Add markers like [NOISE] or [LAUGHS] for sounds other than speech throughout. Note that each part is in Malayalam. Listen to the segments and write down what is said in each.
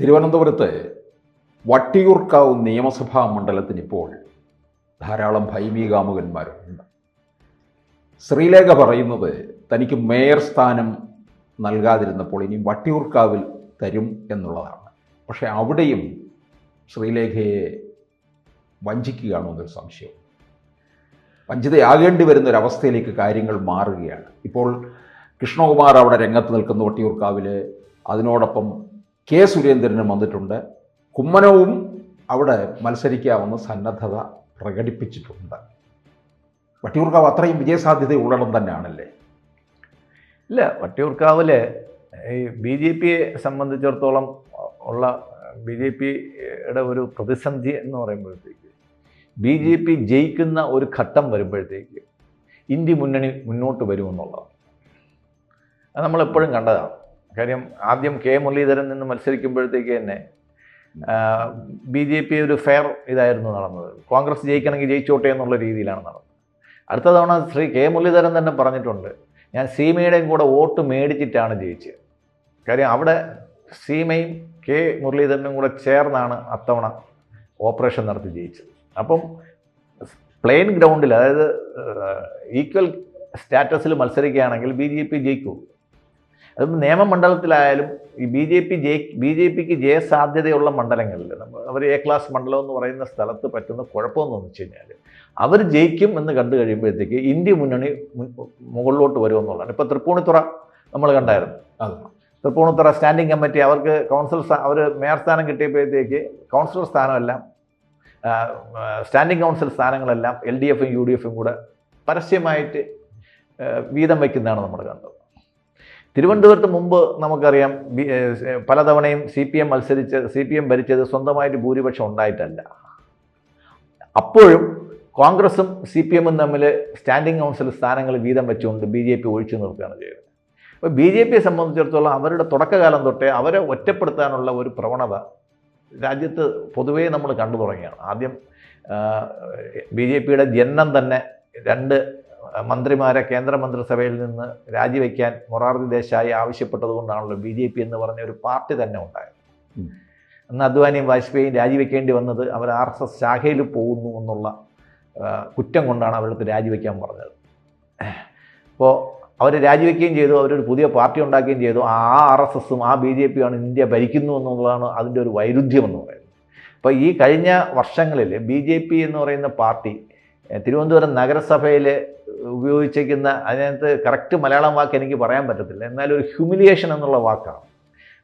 തിരുവനന്തപുരത്ത് വട്ടിയൂർക്കാവ് നിയമസഭാ മണ്ഡലത്തിന് ഇപ്പോൾ ധാരാളം ഭൈമീകാമുകന്മാരുണ്ട് ശ്രീലേഖ പറയുന്നത് തനിക്ക് മേയർ സ്ഥാനം നൽകാതിരുന്നപ്പോൾ ഇനി വട്ടിയൂർക്കാവിൽ തരും എന്നുള്ളതാണ്. പക്ഷേ അവിടെയും ശ്രീലേഖയെ വഞ്ചിക്കുകയാണോ എന്നൊരു സംശയം. വഞ്ചിതയാകേണ്ടി വരുന്ന ഒരു അവസ്ഥയിലേക്ക് കാര്യങ്ങൾ മാറുകയാണ്. ഇപ്പോൾ കൃഷ്ണകുമാർ അവിടെ രംഗത്ത് നിൽക്കുന്ന വട്ടിയൂർക്കാവിൽ അതിനോടൊപ്പം കെ സുരേന്ദ്രനും വന്നിട്ടുണ്ട്. കുമ്മനവും അവിടെ മത്സരിക്കാമെന്ന് സന്നദ്ധത പ്രകടിപ്പിച്ചിട്ടുണ്ട്. വട്ടിയൂർക്കാവ് അത്രയും വിജയസാധ്യത ഉള്ളടം തന്നെയാണല്ലേ? ഇല്ല വട്ടിയൂർക്കാവിൽ ഈ ബി ജെ പിയെ സംബന്ധിച്ചിടത്തോളം ഉള്ള ബി ജെ പിയുടെ ഒരു പ്രതിസന്ധി എന്ന് പറയുമ്പോഴത്തേക്ക് ബി ജെ പി ജയിക്കുന്ന ഒരു ഘട്ടം വരുമ്പോഴത്തേക്ക് ഇന്ത്യ മുന്നണി മുന്നോട്ട് വരുമെന്നുള്ളതാണ്. അത് നമ്മളെപ്പോഴും കണ്ടതാണ്. കാര്യം ആദ്യം കെ മുരളീധരൻ നിന്ന് മത്സരിക്കുമ്പോഴത്തേക്ക് തന്നെ ബി ജെ പി ഒരു ഫെയർ ഇതായിരുന്നു നടന്നത്. കോൺഗ്രസ് ജയിക്കണമെങ്കിൽ ജയിച്ചോട്ടെ എന്നുള്ള രീതിയിലാണ് നടന്നത്. അടുത്ത തവണ ശ്രീ കെ മുരളീധരൻ തന്നെ പറഞ്ഞിട്ടുണ്ട് ഞാൻ സീമയുടെയും കൂടെ വോട്ട് മേടിച്ചിട്ടാണ് ജയിച്ചത്. കാര്യം അവിടെ സീമയും കെ മുരളീധരനും കൂടെ ചേർന്നാണ് അത്തവണ ഓപ്പറേഷൻ നടത്തി ജയിച്ചത്. അപ്പം പ്ലെയിൻ ഗ്രൗണ്ടിൽ അതായത് ഈക്വൽ സ്റ്റാറ്റസിൽ മത്സരിക്കുകയാണെങ്കിൽ ബി ജെ പി ജയിക്കൂ. അത് നിയമമണ്ഡലത്തിലായാലും ഈ ബി ജെ പി ജയ ബി ജെ പിക്ക് ജയസാധ്യതയുള്ള മണ്ഡലങ്ങളിൽ നമ്മൾ അവർ എ ക്ലാസ് മണ്ഡലം എന്ന് പറയുന്ന സ്ഥലത്ത് പറ്റുന്ന കുഴപ്പമെന്ന് വെച്ച് കഴിഞ്ഞാൽ അവർ ജയിക്കും എന്ന് കണ്ടു കഴിയുമ്പോഴത്തേക്ക് ഇന്ത്യ മുന്നണി മുകളിലോട്ട് വരുമെന്നുള്ളതാണ്. ഇപ്പോൾ തൃപ്പൂണിത്തുറ നമ്മൾ കണ്ടായിരുന്നു. തൃപ്പൂണിത്തുറ സ്റ്റാൻഡിംഗ് കമ്മിറ്റി അവർക്ക് കൗൺസിൽ അവർ മേയർ സ്ഥാനം കിട്ടിയപ്പോഴത്തേക്ക് കൗൺസിലർ സ്ഥാനമെല്ലാം സ്റ്റാൻഡിംഗ് കൗൺസിൽ സ്ഥാനങ്ങളെല്ലാം എൽ ഡി എഫും യു ഡി എഫും കൂടെ പരസ്യമായിട്ട് വീതം വയ്ക്കുന്നതാണ് നമ്മൾ കണ്ടത്. തിരുവനന്തപുരത്ത് മുമ്പ് നമുക്കറിയാം പലതവണയും സി പി എം മത്സരിച്ച് സി പി എം ഭരിച്ചത് സ്വന്തമായിട്ട് ഭൂരിപക്ഷം ഉണ്ടായിട്ടല്ല. അപ്പോഴും കോൺഗ്രസും സി പി എമ്മും തമ്മിൽ സ്റ്റാൻഡിംഗ് കൗൺസിൽ സ്ഥാനങ്ങൾ വീതം വെച്ചുകൊണ്ട് ബി ജെ പി ഒഴിച്ചു നിർത്തുകയാണ് ചെയ്തത്. അപ്പോൾ ബി ജെ പിയെ സംബന്ധിച്ചിടത്തോളം അവരുടെ തുടക്കകാലം തൊട്ടേ അവരെ ഒറ്റപ്പെടുത്താനുള്ള ഒരു പ്രവണത രാജ്യത്ത് പൊതുവേ നമ്മൾ കണ്ടു തുടങ്ങിയാണ്. ആദ്യം ബി ജെ പിയുടെ ജനനം തന്നെ രണ്ട് മന്ത്രിമാരെ കേന്ദ്രമന്ത്രിസഭയിൽ നിന്ന് രാജിവെക്കാൻ മൊറാർജി ദേശായി ആവശ്യപ്പെട്ടത് കൊണ്ടാണല്ലോ ബി ജെ പി എന്ന് പറഞ്ഞ ഒരു പാർട്ടി തന്നെ ഉണ്ടായത്. അന്ന് അദ്വാനിയും വാജ്പേയിയും രാജിവെക്കേണ്ടി വന്നത് അവർ ആർ എസ് എസ് ശാഖയിൽ പോകുന്നു എന്നുള്ള കുറ്റം കൊണ്ടാണ് അവരടുത്ത് രാജിവെക്കാൻ പറഞ്ഞത്. അപ്പോൾ അവർ രാജിവെക്കുകയും ചെയ്തു അവരൊരു പുതിയ പാർട്ടി ഉണ്ടാക്കുകയും ചെയ്തു. ആ ആർ എസ് എസും ആ ബി ജെ പിയാണ് ഇന്ത്യ ഭരിക്കുന്നു എന്നുള്ളതാണ് അതിന്റെ ഒരു വൈരുദ്ധ്യം എന്ന് പറയുന്നത്. അപ്പോൾ ഈ കഴിഞ്ഞ വർഷങ്ങളിൽ ബി ജെ പി എന്ന് പറയുന്ന പാർട്ടി തിരുവനന്തപുരം നഗരസഭയിൽ ഉപയോഗിച്ചിരിക്കുന്ന അതിനകത്ത് കറക്റ്റ് മലയാളം വാക്ക് എനിക്ക് പറയാൻ പറ്റത്തില്ല. എന്നാലും ഒരു ഹ്യൂമിലിയേഷൻ എന്നുള്ള വാക്കാണ്.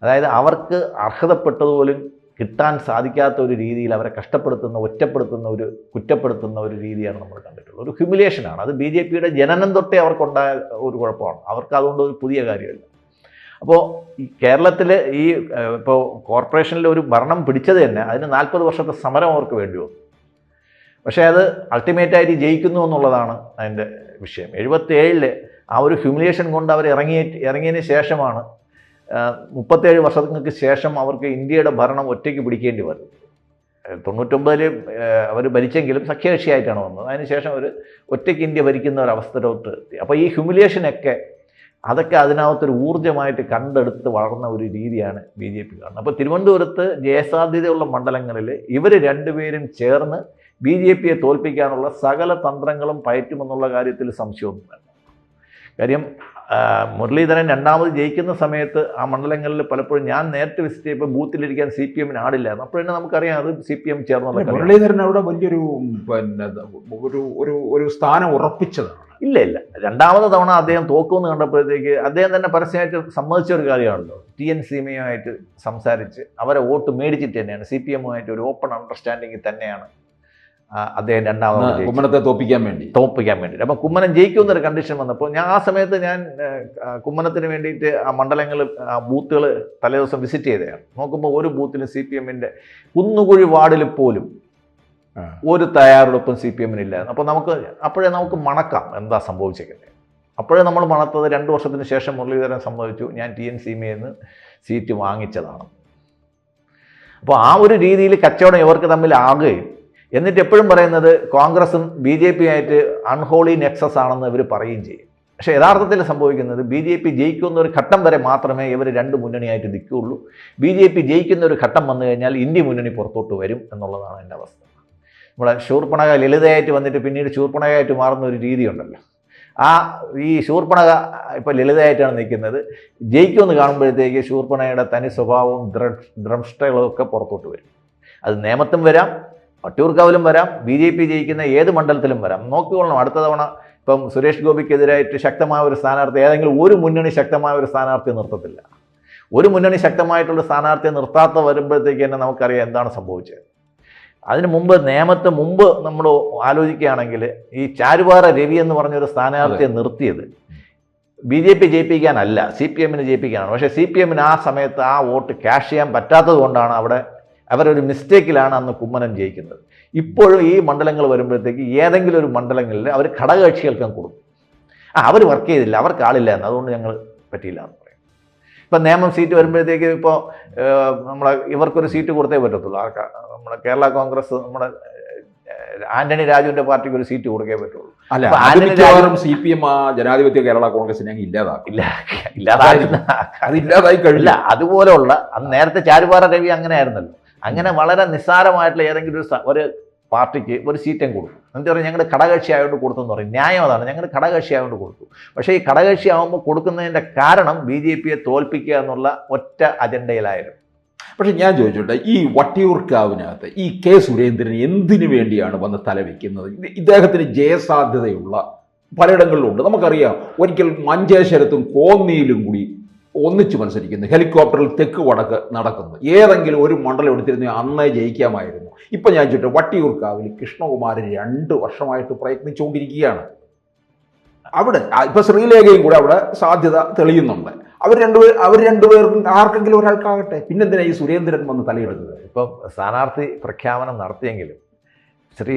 അതായത് അവർക്ക് അർഹതപ്പെട്ടതുപോലും കിട്ടാൻ സാധിക്കാത്ത ഒരു രീതിയിൽ അവരെ കഷ്ടപ്പെടുത്തുന്ന ഒറ്റപ്പെടുത്തുന്ന ഒരു കുറ്റപ്പെടുത്തുന്ന ഒരു രീതിയാണ് നമ്മൾ കണ്ടിട്ടുള്ളത്. ഒരു ഹ്യൂമിലിയേഷനാണ് അത് ബി ജെ പിയുടെ ജനനം തൊട്ടേ അവർക്കുണ്ടായ ഒരു കുഴപ്പമാണ്. അവർക്ക് അതുകൊണ്ട് ഒരു പുതിയ കാര്യമില്ല. അപ്പോൾ ഈ കേരളത്തിൽ ഈ ഇപ്പോൾ കോർപ്പറേഷനിൽ ഒരു ഭരണം പിടിച്ചത് തന്നെ അതിന് നാൽപ്പത് വർഷത്തെ സമരം അവർക്ക് വേണ്ടി വന്നു. പക്ഷേ അത് അൾട്ടിമേറ്റായിട്ട് ജയിക്കുന്നു എന്നുള്ളതാണ് അതിന്റെ വിഷയം. എഴുപത്തി ആ ഒരു ഹ്യൂമിലിയേഷൻ കൊണ്ട് അവർ ഇറങ്ങി ഇറങ്ങിയതിന് ശേഷമാണ് മുപ്പത്തേഴ് വർഷങ്ങൾക്ക് ശേഷം അവർക്ക് ഇന്ത്യയുടെ ഭരണം ഒറ്റയ്ക്ക് പിടിക്കേണ്ടി വരും തൊണ്ണൂറ്റൊമ്പതിൽ അവർ ഭരിച്ചെങ്കിലും സഖ്യകക്ഷിയായിട്ടാണ് വന്നത്. അതിനുശേഷം അവർ ഒറ്റയ്ക്ക് ഇന്ത്യ ഭരിക്കുന്ന ഒരു അവസ്ഥയിലോട്ട് എത്തി. അപ്പോൾ ഈ ഹ്യൂമിലിയേഷനൊക്കെ അതൊക്കെ അതിനകത്തൊരു ഊർജമായിട്ട് കണ്ടെടുത്ത് വളർന്ന ഒരു രീതിയാണ് ബി ജെ പി കാണുന്നത്. അപ്പോൾ തിരുവനന്തപുരത്ത് ജയസാധ്യതയുള്ള മണ്ഡലങ്ങളിൽ ഇവർ രണ്ടുപേരും ചേർന്ന് ബി ജെ പിയെ തോൽപ്പിക്കാനുള്ള സകല തന്ത്രങ്ങളും പയറ്റുമെന്നുള്ള കാര്യത്തിൽ സംശയമൊന്നും വേണ്ട കാര്യം മുരളീധരൻ രണ്ടാമത് ജയിക്കുന്ന സമയത്ത് ആ മണ്ഡലങ്ങളിൽ പലപ്പോഴും ഞാൻ നേരിട്ട് വിസിറ്റ് ചെയ്യുമ്പോൾ ബൂത്തിലിരിക്കാൻ സി പി എമ്മിന് ആടില്ലായിരുന്നു അപ്പോൾ തന്നെ നമുക്കറിയാം അത് സി പി എം ചേർന്നുള്ള കളിയാണ്. മുരളീധരൻ അവിടെ വലിയൊരു പിന്നെ ഒരു ഒരു ഒരു സ്ഥാനം ഉറപ്പിച്ചതാണ്. ഇല്ല ഇല്ല. രണ്ടാമത്തെ തവണ അദ്ദേഹം തോക്കുമെന്ന് കണ്ടപ്പോഴത്തേക്ക് അദ്ദേഹം തന്നെ പരസ്യമായിട്ട് സമ്മതിച്ച ഒരു കാര്യമാണല്ലോ. ടി എൻ സീമയുമായിട്ട് സംസാരിച്ച് അവരെ വോട്ട് മേടിച്ചിട്ട് തന്നെയാണ്. സി പി എമ്മുമായിട്ട് ഒരു ഓപ്പൺ അണ്ടർസ്റ്റാൻഡിങ്ങിൽ തന്നെയാണ് അദ്ദേഹം രണ്ടാമത്. കുമ്മനത്തെ തോപ്പിക്കാൻ വേണ്ടി. തോപ്പിക്കാൻ വേണ്ടിയിട്ട്. അപ്പം കുമ്മനം ജയിക്കുമെന്നൊരു കണ്ടീഷൻ വന്നപ്പോൾ ഞാൻ ആ സമയത്ത് ഞാൻ കുമ്മനത്തിന് വേണ്ടിയിട്ട് ആ മണ്ഡലങ്ങൾ ആ ബൂത്തുകൾ തലേദിവസം വിസിറ്റ് ചെയ്തതാണ്. നോക്കുമ്പോൾ ഒരു ബൂത്തിലും സി പി എമ്മിന്റെ കുന്നുകുഴി വാർഡിൽ പോലും ഒരു തയ്യാറെടുപ്പും സി പി എമ്മിനില്ലായിരുന്നു അപ്പോൾ നമുക്ക് അപ്പോഴേ നമുക്ക് മണക്കാം എന്താ സംഭവിച്ചേക്കുന്നത് അപ്പോഴേ നമ്മൾ മണത്തത് രണ്ട് വർഷത്തിന് ശേഷം മുരളീധരൻ സംഭവിച്ചു ഞാൻ ടി എൻ സിമയിൽ നിന്ന് സീറ്റ് വാങ്ങിച്ചതാണ്. അപ്പോൾ ആ ഒരു രീതിയിൽ കച്ചവടം ഇവർക്ക് തമ്മിൽ ആകുകയും എന്നിട്ട് എപ്പോഴും പറയുന്നത് കോൺഗ്രസും ബി ജെ പി ആയിട്ട് അൺഹോളി നെക്സസ് ആണെന്ന് ഇവർ പറയുകയും ചെയ്യും. പക്ഷേ യഥാർത്ഥത്തിൽ സംഭവിക്കുന്നത് ബി ജെ പി ജയിക്കുന്ന ഒരു ഘട്ടം വരെ മാത്രമേ ഇവർ രണ്ട് മുന്നണിയായിട്ട് നിൽക്കുകയുള്ളൂ. ബി ജെ പി ജയിക്കുന്ന ഒരു ഘട്ടം വന്നു കഴിഞ്ഞാൽ ഇന്ത്യ മുന്നണി പുറത്തോട്ട് വരും എന്നുള്ളതാണ് എന്റെ അവസ്ഥ. നമ്മളെ ശൂർപ്പണക ലളിതയായിട്ട് വന്നിട്ട് പിന്നീട് ശൂർപ്പണകയായിട്ട് മാറുന്ന ഒരു രീതിയുണ്ടല്ലോ. ആ ഈ ശൂർപ്പണക ഇപ്പോൾ ലളിതയായിട്ടാണ് നിൽക്കുന്നത്. ജയിക്കുമെന്ന് കാണുമ്പോഴത്തേക്ക് ശൂർപ്പണയുടെ തനി സ്വഭാവവും ദ്രംഷ്ടകളും ഒക്കെ പുറത്തോട്ട് വരും. അത് നേമത്തും വരാം വട്ടിയൂർക്കാവിലും വരാം ബി ജെ പി ജയിക്കുന്ന ഏത് മണ്ഡലത്തിലും വരാം. നോക്കിക്കൊള്ളണം അടുത്ത തവണ ഇപ്പം സുരേഷ് ഗോപിക്കെതിരായിട്ട് ശക്തമായ ഒരു സ്ഥാനാർത്ഥി ഏതെങ്കിലും ഒരു മുന്നണി ശക്തമായ ഒരു സ്ഥാനാർത്ഥി നിർത്തത്തില്ല. ഒരു മുന്നണി ശക്തമായിട്ടുള്ള സ്ഥാനാർത്ഥിയെ നിർത്താത്ത വരുമ്പോഴത്തേക്ക് തന്നെ നമുക്കറിയാം എന്താണ് സംഭവിച്ചത്. അതിന് മുമ്പ് നിയമത്തെ മുമ്പ് നമ്മൾ ആലോചിക്കുകയാണെങ്കിൽ ഈ ചാരുപാറ രവി എന്ന് പറഞ്ഞൊരു സ്ഥാനാർത്ഥിയെ നിർത്തിയത് ബി ജെ പി ജയിപ്പിക്കാനല്ല സി പി എമ്മിന് ജയിപ്പിക്കാനാണ്. പക്ഷേ സി പി എമ്മിന് ആ സമയത്ത് ആ വോട്ട് ക്യാഷ് ചെയ്യാൻ പറ്റാത്തത് കൊണ്ടാണ് അവിടെ അവരൊരു മിസ്റ്റേക്കിലാണ് അന്ന് കുമ്മനം ജയിക്കുന്നത്. ഇപ്പോഴും ഈ മണ്ഡലങ്ങൾ വരുമ്പോഴത്തേക്ക് ഏതെങ്കിലും ഒരു മണ്ഡലങ്ങളിൽ അവർ ഘടകകക്ഷികൾക്കും കൊടുക്കും. ആ അവർ വർക്ക് ചെയ്തില്ല അവർക്ക് ആളില്ല എന്ന്. അതുകൊണ്ട് ഞങ്ങൾ പറ്റിയില്ല എന്ന് പറയും. ഇപ്പം നിയമം സീറ്റ് വരുമ്പോഴത്തേക്ക് ഇപ്പോൾ നമ്മളെ ഇവർക്കൊരു സീറ്റ് കൊടുത്തേ പറ്റത്തുള്ളൂ. ആർക്കാ നമ്മുടെ കേരള കോൺഗ്രസ് നമ്മുടെ ആന്റണി രാജുവിന്റെ പാർട്ടിക്ക് ഒരു സീറ്റ് കൊടുക്കേ പറ്റുള്ളൂ. അല്ല ആന്റണി സി പി എം ആ ജനാധിപത്യ കേരള കോൺഗ്രസിനെ ഇല്ലാതാക്കും. ഇല്ലാതായി ഇല്ല കഴിഞ്ഞില്ല അതുപോലെയുള്ള അന്ന് നേരത്തെ ചാരുപാറ രവി അങ്ങനെ ആയിരുന്നല്ലോ അങ്ങനെ വളരെ നിസ്സാരമായിട്ടുള്ള ഏതെങ്കിലും ഒരു ഒരു പാർട്ടിക്ക് ഒരു സീറ്റും കൊടുക്കും. എന്ന് പറഞ്ഞാൽ ഞങ്ങളുടെ ഘടകക്ഷി ആയതുകൊണ്ട് കൊടുത്തു എന്ന് പറയും. ന്യായം അതാണ്. ഞങ്ങൾ ഘടകക്ഷി ആയതുകൊണ്ട് കൊടുത്തു. പക്ഷേ ഈ ഘടകക്ഷി ആകുമ്പോൾ കൊടുക്കുന്നതിന്റെ കാരണം ബി ജെ പിയെ തോൽപ്പിക്കുക എന്നുള്ള ഒറ്റ അജണ്ടയിലായിരുന്നു. പക്ഷെ ഞാൻ ചോദിച്ചോട്ടെ ഈ വട്ടിയൂർക്കാവിനകത്ത് ഈ കെ സുരേന്ദ്രൻ എന്തിനു വേണ്ടിയാണ് വന്ന് തലവെക്കുന്നത്? ഇദ്ദേഹത്തിന് ജയസാധ്യതയുള്ള പലയിടങ്ങളിലുണ്ട്. നമുക്കറിയാം ഒരിക്കൽ മഞ്ചേശ്വരത്തും കോന്നിയിലും കൂടി ഒന്നിച്ച് മത്സരിക്കുന്നു. ഹെലികോപ്റ്ററിൽ തെക്ക് വടക്ക് നടക്കുന്നു. ഏതെങ്കിലും ഒരു മണ്ഡലം എടുത്തിരുന്നു അന്നേ ജയിക്കാമായിരുന്നു. ഇപ്പം ഞാൻ ചോദിച്ചു വട്ടിയൂർക്കാവിൽ കൃഷ്ണകുമാരൻ രണ്ട് വർഷമായിട്ട് പ്രയത്നിച്ചുകൊണ്ടിരിക്കുകയാണ്. അവിടെ ഇപ്പൊ ശ്രീലേഖയും കൂടെ അവിടെ സാധ്യത തെളിയുന്നുണ്ട്. അവർ രണ്ടുപേർ അവർ രണ്ടുപേർക്കും ആർക്കെങ്കിലും ഒരാൾക്കാകട്ടെ? പിന്നെന്തിനാ ഈ സുരേന്ദ്രൻ വന്ന് തലയെടുത്തത് ഇപ്പം സ്ഥാനാർത്ഥി പ്രഖ്യാപനം നടത്തിയെങ്കിലും ശ്രീ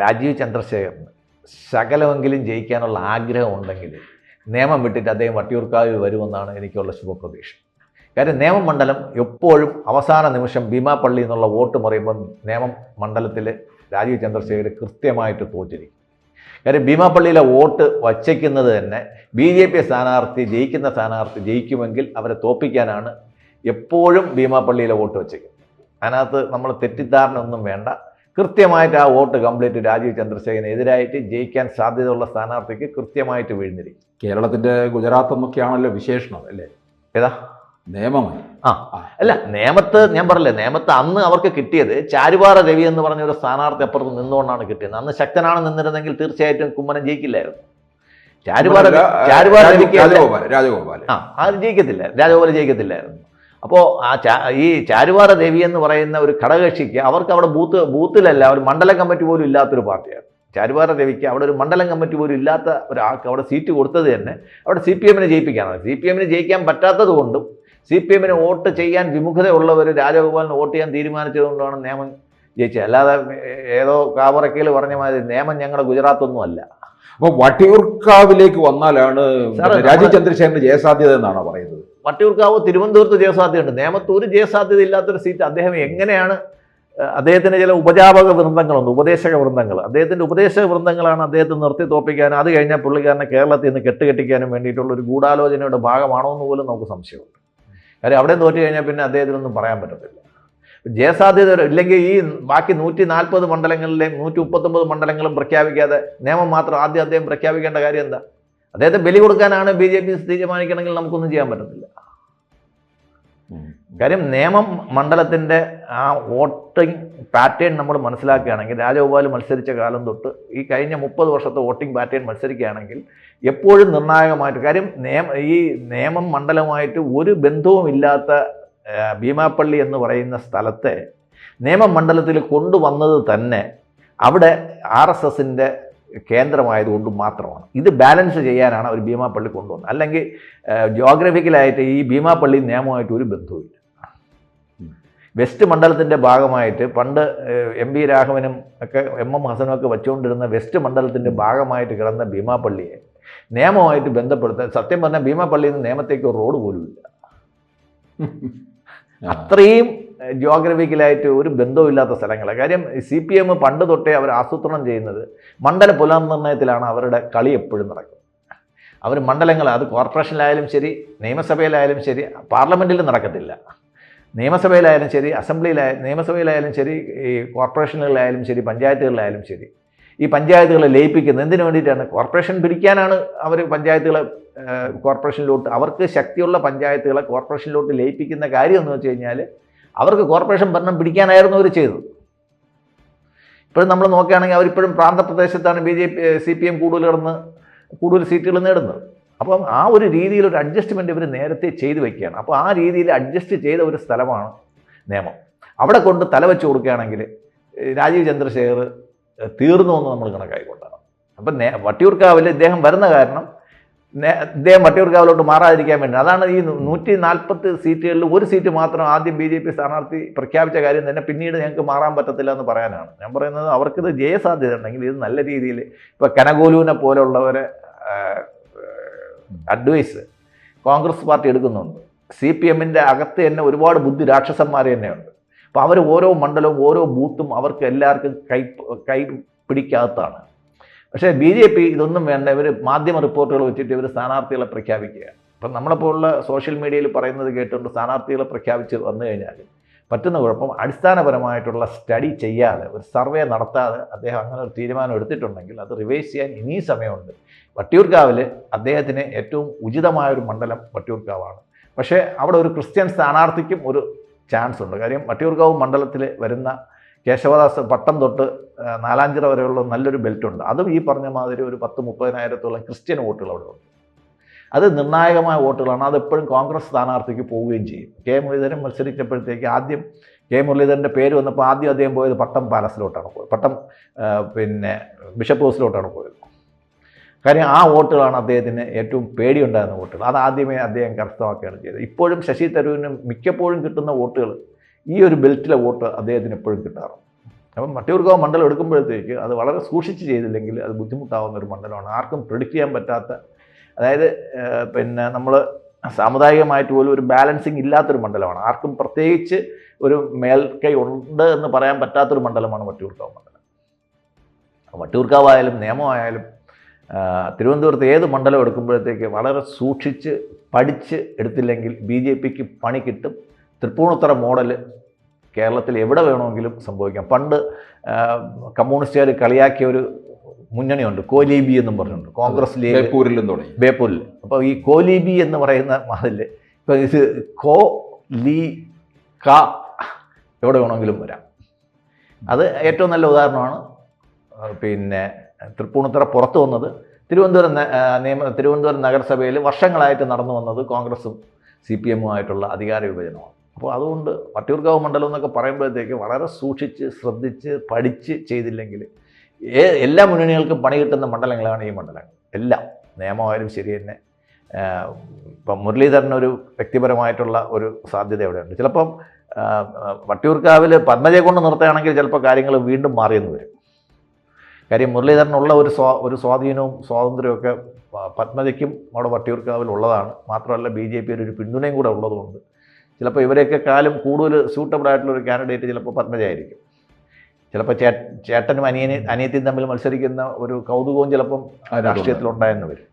രാജീവ് ചന്ദ്രശേഖരൻ ശകലമെങ്കിലും ജയിക്കാനുള്ള ആഗ്രഹം ഉണ്ടെങ്കിൽ നിയമം വിട്ടിട്ട് അദ്ദേഹം വട്ടിയൂർക്കാവിൽ വരുമെന്നാണ് എനിക്കുള്ള ശുഭപ്രതീക്ഷ. കാര്യം നിയമമണ്ഡലം മണ്ഡലം എപ്പോഴും അവസാന നിമിഷം ഭീമാപ്പള്ളി എന്നുള്ള വോട്ട് മറിയുമ്പോൾ നിയമം മണ്ഡലത്തിൽ രാജീവ് ചന്ദ്രശേഖർ കൃത്യമായിട്ട് തോറ്റിരിക്കും. കാര്യം ഭീമാപ്പള്ളിയിലെ വോട്ട് വച്ചയ്ക്കുന്നത് തന്നെ ബി ജെ പി സ്ഥാനാർത്ഥി ജയിക്കുന്ന സ്ഥാനാർത്ഥി ജയിക്കുമെങ്കിൽ അവരെ തോപ്പിക്കാനാണ് എപ്പോഴും ഭീമാപ്പള്ളിയിലെ വോട്ട് വച്ചേക്കുന്നത്. അതിനകത്ത് നമ്മൾ തെറ്റിദ്ധാരണ ഒന്നും വേണ്ട. കൃത്യമായിട്ട് ആ വോട്ട് കംപ്ലീറ്റ് രാജീവ് ചന്ദ്രശേഖരന് എതിരായിട്ട് ജയിക്കാൻ സാധ്യതയുള്ള സ്ഥാനാർത്ഥിക്ക് കൃത്യമായിട്ട് വീഴ്ന്നിരിക്കും. കേരളത്തിന്റെ ഗുജറാത്ത് എന്നൊക്കെയാണല്ലോ വിശേഷണം അല്ലേ? ഏതാ? നിയമമായി ആ. അല്ല നേമത്ത് ഞാൻ പറഞ്ഞില്ലേ നേമത്ത് അന്ന് അവർക്ക് കിട്ടിയത് ചാരുപാറ രവി എന്ന് പറഞ്ഞ ഒരു സ്ഥാനാർത്ഥി അപ്പുറത്ത് നിന്നുകൊണ്ടാണ് കിട്ടിയത്. അന്ന് ശക്തനാണ് നിന്നിരുന്നെങ്കിൽ തീർച്ചയായിട്ടും കുമ്മനം ജയിക്കില്ലായിരുന്നു. ചാരുപാറ ചാരുപാറ രവിക്ക് രാജഗോപാൽ രാജഗോപാൽ ആ അത് ജയിക്കത്തില്ല രാജഗോപാൽ ജയിക്കത്തില്ലായിരുന്നു. അപ്പോൾ ആ ചാ ഈ ചാരുവാറ ദേവി എന്ന് പറയുന്ന ഒരു ഘടകകക്ഷിക്ക് അവർക്ക് അവിടെ ബൂത്ത് ബൂത്തിലല്ല ഒരു മണ്ഡലം കമ്മിറ്റി പോലും ഇല്ലാത്തൊരു പാർട്ടിയാണ്. ചാരുവാറ ദേവിക്ക് അവിടെ ഒരു മണ്ഡലം കമ്മിറ്റി പോലും ഇല്ലാത്ത ഒരാൾക്ക് അവിടെ സീറ്റ് കൊടുത്തത് തന്നെ അവിടെ സി പി എമ്മിന് ജയിപ്പിക്കാനാണ്. സി പി എമ്മിന് ജയിക്കാൻ പറ്റാത്തത് കൊണ്ടും സി പി എമ്മിന് വോട്ട് ചെയ്യാൻ വിമുഖതയുള്ളവർ രാജഗോപാലിന് വോട്ട് ചെയ്യാൻ തീരുമാനിച്ചതുകൊണ്ടാണ് നിയമം ജയിച്ചത്. അല്ലാതെ ഏതോ കാവറക്കയിൽ പറഞ്ഞ മാതിരി നിയമം ഞങ്ങളുടെ ഗുജറാത്തൊന്നും അല്ല. അപ്പൊ വട്ടിയൂർക്കാവിലേക്ക് വന്നാലാണ് രാജീവ് ചന്ദ്രശേഖരന് ജയസാധ്യത എന്നാണ് പറയുന്നത്? വട്ടിയൂർക്കാവ് തിരുവനന്തപുരത്ത് ജയസാധ്യതയുണ്ട്. നേമത്ത് ഒരു ജയസാധ്യത ഇല്ലാത്തൊരു സീറ്റ് അദ്ദേഹം എങ്ങനെയാണ് അദ്ദേഹത്തിന്റെ ചില ഉപജാപക വൃന്ദങ്ങളുണ്ട് ഉപദേശക വൃന്ദങ്ങൾ. അദ്ദേഹത്തിന്റെ ഉപദേശക വൃന്ദങ്ങളാണ് അദ്ദേഹത്തെ നിർത്തി തോപ്പിക്കാനും അത് കഴിഞ്ഞാൽ പുള്ളിക്കാരനെ കേരളത്തിൽ നിന്ന് കെട്ടുകെട്ടിക്കാനും വേണ്ടിയിട്ടുള്ള ഒരു ഗൂഢാലോചനയുടെ ഭാഗമാണോ എന്ന് പോലും നമുക്ക് സംശയമുണ്ട്. കാര്യം അവിടെ തോറ്റു കഴിഞ്ഞാൽ പിന്നെ അദ്ദേഹത്തിനൊന്നും പറയാൻ പറ്റത്തില്ല. ജയസാധ്യത ഇല്ലെങ്കിൽ ഈ ബാക്കി നൂറ്റി നാൽപ്പത് മണ്ഡലങ്ങളിലെയും നൂറ്റി മുപ്പത്തൊമ്പത് മണ്ഡലങ്ങളും പ്രഖ്യാപിക്കാതെ നിയമം മാത്രം ആദ്യം അദ്ദേഹം പ്രഖ്യാപിക്കേണ്ട കാര്യം എന്താ? അദ്ദേഹത്തെ ബലി കൊടുക്കാനാണ് ബി ജെ പി തീരുമാനിക്കണമെങ്കിൽ നമുക്കൊന്നും ചെയ്യാൻ പറ്റത്തില്ല. കാര്യം നിയമം മണ്ഡലത്തിന്റെ ആ വോട്ടിംഗ് പാറ്റേൺ നമ്മൾ മനസ്സിലാക്കുകയാണെങ്കിൽ രാജഗോപാൽ മത്സരിച്ച കാലം തൊട്ട് ഈ കഴിഞ്ഞ മുപ്പത് വർഷത്തെ വോട്ടിംഗ് പാറ്റേൺ മത്സരിക്കുകയാണെങ്കിൽ എപ്പോഴും നിർണായകമായിട്ട് കാര്യം നിയമ ഈ നിയമം മണ്ഡലമായിട്ട് ഒരു ബന്ധവുമില്ലാത്ത ഭീമാപ്പള്ളി എന്ന് പറയുന്ന സ്ഥലത്തെ നേമം മണ്ഡലത്തിൽ കൊണ്ടുവന്നത് തന്നെ അവിടെ ആർ എസ് എസിന്റെ കേന്ദ്രമായതുകൊണ്ട് മാത്രമാണ്. ഇത് ബാലൻസ് ചെയ്യാനാണ് അവർ ഭീമാപ്പള്ളി കൊണ്ടുവന്നത്. അല്ലെങ്കിൽ ജോഗ്രഫിക്കലായിട്ട് ഈ ഭീമാപ്പള്ളി നിയമമായിട്ട് ഒരു ബന്ധവുമില്ല. വെസ്റ്റ് മണ്ഡലത്തിന്റെ ഭാഗമായിട്ട് പണ്ട് എം വി രാഘവനും ഒക്കെ എം എം ഹസനും ഒക്കെ വെച്ചുകൊണ്ടിരുന്ന വെസ്റ്റ് മണ്ഡലത്തിന്റെ ഭാഗമായിട്ട് കിടന്ന ഭീമാപ്പള്ളിയെ നിയമമായിട്ട് ബന്ധപ്പെടുത്താൻ സത്യം പറഞ്ഞാൽ ഭീമാപ്പള്ളിയിൽ നിന്ന് നിയമത്തേക്ക് റോഡ് പോലും ഇല്ല [LAUGHS] അത്രയും ജോഗ്രഫിക്കലായിട്ട് ഒരു ബന്ധവുമില്ലാത്ത സ്ഥലങ്ങളാണ് കാര്യം സി പി എം പണ്ട് തൊട്ടേ അവർ ആസൂത്രണം ചെയ്യുന്നത് മണ്ഡല പുനർനിർണയത്തിലാണ് അവരുടെ കളി എപ്പോഴും നടക്കുന്നത്. അവർ മണ്ഡലങ്ങൾ അത് കോർപ്പറേഷനിലായാലും ശരി നിയമസഭയിലായാലും ശരി പാർലമെന്റിൽ നടക്കത്തില്ല. നിയമസഭയിലായാലും ശരി അസംബ്ലിയിലായ നിയമസഭയിലായാലും ശരി ഈ കോർപ്പറേഷനുകളിലായാലും ശരി പഞ്ചായത്തുകളിലായാലും ശരി. ഈ പഞ്ചായത്തുകളെ ലയിപ്പിക്കുന്നത് എന്തിനു വേണ്ടിയിട്ടാണ്? കോർപ്പറേഷൻ പിടിക്കാനാണ് അവർ പഞ്ചായത്തുകളെ കോർപ്പറേഷനിലോട്ട് അവർക്ക് ശക്തിയുള്ള പഞ്ചായത്തുകളെ കോർപ്പറേഷനിലോട്ട് ലയിപ്പിക്കുന്ന കാര്യം എന്ന് വെച്ച് കഴിഞ്ഞാൽ അവർക്ക് കോർപ്പറേഷൻ ഭരണം പിടിക്കാനായിരുന്നു അവർ ചെയ്തത്. ഇപ്പോഴും നമ്മൾ നോക്കുകയാണെങ്കിൽ അവരിപ്പോഴും പ്രാന്തപ്രദേശത്താണ് B J P C P M കൂടുതൽ കിടന്ന് കൂടുതൽ സീറ്റുകൾ നേടുന്നത്. അപ്പം ആ ഒരു രീതിയിൽ ഒരു അഡ്ജസ്റ്റ്മെന്റ് ഇവർ നേരത്തെ ചെയ്തു വയ്ക്കുകയാണ്. അപ്പോൾ ആ രീതിയിൽ അഡ്ജസ്റ്റ് ചെയ്ത ഒരു സ്ഥലമാണ് നിയമം അവിടെ കൊണ്ട് തല വെച്ച് കൊടുക്കുകയാണെങ്കിൽ രാജീവ് ചന്ദ്രശേഖർ തീർന്നു എന്ന് നമ്മൾ കണക്കായിക്കൊണ്ടാണ് അപ്പം വട്ടിയൂർക്കാവിൽ ഇദ്ദേഹം വരുന്ന കാരണം ഇദ്ദേഹം വട്ടിയൂർക്കാവിലോട്ട് മാറാതിരിക്കാൻ വേണ്ടി. അതാണ് ഈ നൂറ്റി നാൽപ്പത്തി സീറ്റുകളിൽ ഒരു സീറ്റ് മാത്രം ആദ്യം ബി ജെ പി സ്ഥാനാർത്ഥി പ്രഖ്യാപിച്ച കാര്യം തന്നെ പിന്നീട് ഞങ്ങൾക്ക് മാറാൻ പറ്റത്തില്ല എന്ന് പറയാനാണ്. ഞാൻ പറയുന്നത് അവർക്കിത് ജയസാധ്യത ഉണ്ടെങ്കിൽ ഇത് നല്ല രീതിയിൽ ഇപ്പോൾ കനകോലുവിനെ പോലെയുള്ളവരെ അഡ്വൈസ് കോൺഗ്രസ് പാർട്ടി എടുക്കുന്നുണ്ട്. സി പി എമ്മിന്റെ അകത്ത് തന്നെ ഒരുപാട് ബുദ്ധി രാക്ഷസന്മാർ തന്നെയുണ്ട്. അപ്പോൾ അവർ ഓരോ മണ്ഡലവും ഓരോ ബൂത്തും അവർക്ക് എല്ലാവർക്കും കൈ കൈ പിടിക്കാത്തതാണ്. പക്ഷേ ബി ജെ പി ഇതൊന്നും വേണ്ട. ഇവർ മാധ്യമ റിപ്പോർട്ടുകൾ വെച്ചിട്ട് ഇവർ സ്ഥാനാർത്ഥികളെ പ്രഖ്യാപിക്കുകയാണ്. അപ്പം നമ്മളെപ്പോലുള്ള സോഷ്യൽ മീഡിയയിൽ പറയുന്നത് കേട്ടുകൊണ്ട് സ്ഥാനാർത്ഥികളെ പ്രഖ്യാപിച്ച് വന്നു കഴിഞ്ഞാൽ പറ്റുന്ന കുഴപ്പം അടിസ്ഥാനപരമായിട്ടുള്ള സ്റ്റഡി ചെയ്യാതെ ഒരു സർവേ നടത്താതെ അദ്ദേഹം അങ്ങനെ ഒരു തീരുമാനം എടുത്തിട്ടുണ്ടെങ്കിൽ അത് റിവേഴ്സ് ചെയ്യാൻ ഇനിയും സമയമുണ്ട്. വട്ടിയൂർക്കാവിൽ അദ്ദേഹത്തിന് ഏറ്റവും ഉചിതമായ ഒരു മണ്ഡലം വട്ടിയൂർക്കാവാണ്. പക്ഷേ അവിടെ ഒരു ക്രിസ്ത്യൻ സ്ഥാനാർത്ഥിക്കും ഒരു ചാൻസ് ഉണ്ട് കാര്യം വട്ടിയൂർക്കാവ് മണ്ഡലത്തിൽ വരുന്ന കേശവദാസ് പട്ടം തൊട്ട് നാലാഞ്ചിറ വരെയുള്ള നല്ലൊരു ബെൽറ്റുണ്ട് അതും ഈ പറഞ്ഞ മാതിരി ഒരു പത്ത് മുപ്പതിനായിരത്തോളം ക്രിസ്ത്യൻ വോട്ടുകൾ അവിടെ ഉണ്ട്. അത് നിർണായകമായ വോട്ടുകളാണ്. അതെപ്പോഴും കോൺഗ്രസ് സ്ഥാനാർത്ഥിക്ക് പോവുകയും ചെയ്യും. കെ മുരളീധരൻ മത്സരിച്ചപ്പോഴത്തേക്ക് ആദ്യം കെ മുരളീധരന്റെ പേര് വന്നപ്പോൾ ആദ്യം അദ്ദേഹം പോയത് പട്ടം പാലസിലോട്ടാണ് പോയത്. പട്ടം പിന്നെ ബിഷപ്പ് ഹൗസിലോട്ടാണ് പോയത്. കാര്യം ആ വോട്ടുകളാണ് അദ്ദേഹത്തിന് ഏറ്റവും പേടിയുണ്ടായിരുന്ന വോട്ടുകൾ. അത് ആദ്യമേ അദ്ദേഹം കരസ്ഥമാക്കുകയാണ് ചെയ്തത്. ഇപ്പോഴും ശശി തരൂരിനും മിക്കപ്പോഴും കിട്ടുന്ന വോട്ടുകൾ ഈ ഒരു ബെൽറ്റിലെ വോട്ട് അദ്ദേഹത്തിന് എപ്പോഴും കിട്ടാറുണ്ട്. അപ്പം വട്ടിയൂർക്കാവ് മണ്ഡലം എടുക്കുമ്പോഴത്തേക്ക് അത് വളരെ സൂക്ഷിച്ച് ചെയ്തില്ലെങ്കിൽ അത് ബുദ്ധിമുട്ടാവുന്ന ഒരു മണ്ഡലമാണ്. ആർക്കും പ്രിഡിക്റ്റ് ചെയ്യാൻ പറ്റാത്ത അതായത് പിന്നെ നമ്മൾ സാമുദായികമായിട്ട് പോലും ഒരു ബാലൻസിങ് ഇല്ലാത്തൊരു മണ്ഡലമാണ്. ആർക്കും പ്രത്യേകിച്ച് ഒരു മേൽക്കൈ ഉണ്ട് എന്ന് പറയാൻ പറ്റാത്തൊരു മണ്ഡലമാണ് വട്ടിയൂർക്കാവ് മണ്ഡലം. വട്ടിയൂർക്കാവായാലും നിയമമായാലും തിരുവനന്തപുരത്ത് ഏത് മണ്ഡലം എടുക്കുമ്പോഴത്തേക്ക് വളരെ സൂക്ഷിച്ച് പഠിച്ച് എടുത്തില്ലെങ്കിൽ ബി ജെ പിക്ക് പണി കിട്ടും. തൃപ്പൂണിത്തറ മോഡൽ കേരളത്തിൽ എവിടെ വേണമെങ്കിലും സംഭവിക്കാം. പണ്ട് കമ്മ്യൂണിസ്റ്റുകാർ കളിയാക്കിയ ഒരു മുന്നണിയുണ്ട് കോലീബി എന്നും പറഞ്ഞുണ്ട്. കോൺഗ്രസ് ബേപ്പൂരിലും തുടങ്ങി. ബേപ്പൂരിൽ അപ്പോൾ ഈ കോലീബി എന്ന് പറയുന്ന അതിൽ ഇപ്പോൾ ഇത് കോ ലീ ക എവിടെ വേണമെങ്കിലും വരാം. അത് ഏറ്റവും നല്ല ഉദാഹരണമാണ്. പിന്നെ തൃപ്പൂണിത്തറ പുറത്തു വന്നത് തിരുവനന്തപുരം നിയമ തിരുവനന്തപുരം നഗരസഭയിൽ വർഷങ്ങളായിട്ട് നടന്നു വന്നത് കോൺഗ്രസും സി പി എമ്മുമായിട്ടുള്ള അധികാര വിഭജനമാണ്. അപ്പോൾ അതുകൊണ്ട് വട്ടിയൂർക്കാവ് മണ്ഡലം എന്നൊക്കെ പറയുമ്പോഴത്തേക്ക് വളരെ സൂക്ഷിച്ച് ശ്രദ്ധിച്ച് പഠിച്ച് ചെയ്തില്ലെങ്കിൽ എല്ലാ മുന്നണികൾക്കും പണി കിട്ടുന്ന മണ്ഡലങ്ങളാണ് ഈ മണ്ഡലങ്ങൾ. എല്ലാം. നിയമമായാലും ശരി തന്നെ. ഇപ്പം മുരളീധരനൊരു വ്യക്തിപരമായിട്ടുള്ള ഒരു സാധ്യത എവിടെയുണ്ട്? ചിലപ്പം വട്ടിയൂർക്കാവിൽ പത്മജയെ കൊണ്ട് നിർത്തുകയാണെങ്കിൽ ചിലപ്പോൾ കാര്യങ്ങൾ വീണ്ടും മാറിയെന്ന് വരും. കാര്യം മുരളീധരനുള്ള ഒരു സ്വാ ഒരു സ്വാധീനവും സ്വാതന്ത്ര്യമൊക്കെ പ- പത്മജയ്ക്കും അവിടെ വട്ടിയൂർക്കാവിൽ ഉള്ളതാണ്. മാത്രമല്ല ബി ജെ പിയുടെ ഒരു പിന്തുണയും കൂടെ ഉള്ളതുകൊണ്ട് ചിലപ്പോൾ ഇവരെയൊക്കെ കാലം കൂടുതൽ സൂട്ടബിൾ ആയിട്ടുള്ള ഒരു കാൻഡിഡേറ്റ് ചിലപ്പോൾ പത്മജ ആയിരിക്കും ചിലപ്പോൾ ചേ ചേട്ടനും അനിയനെ അനിയത്തിയും തമ്മിൽ മത്സരിക്കുന്ന ഒരു കൗതുകവും ചിലപ്പം രാഷ്ട്രീയത്തിൽ രാഷ്ട്രീയത്തിലുണ്ടായെന്ന് വരും.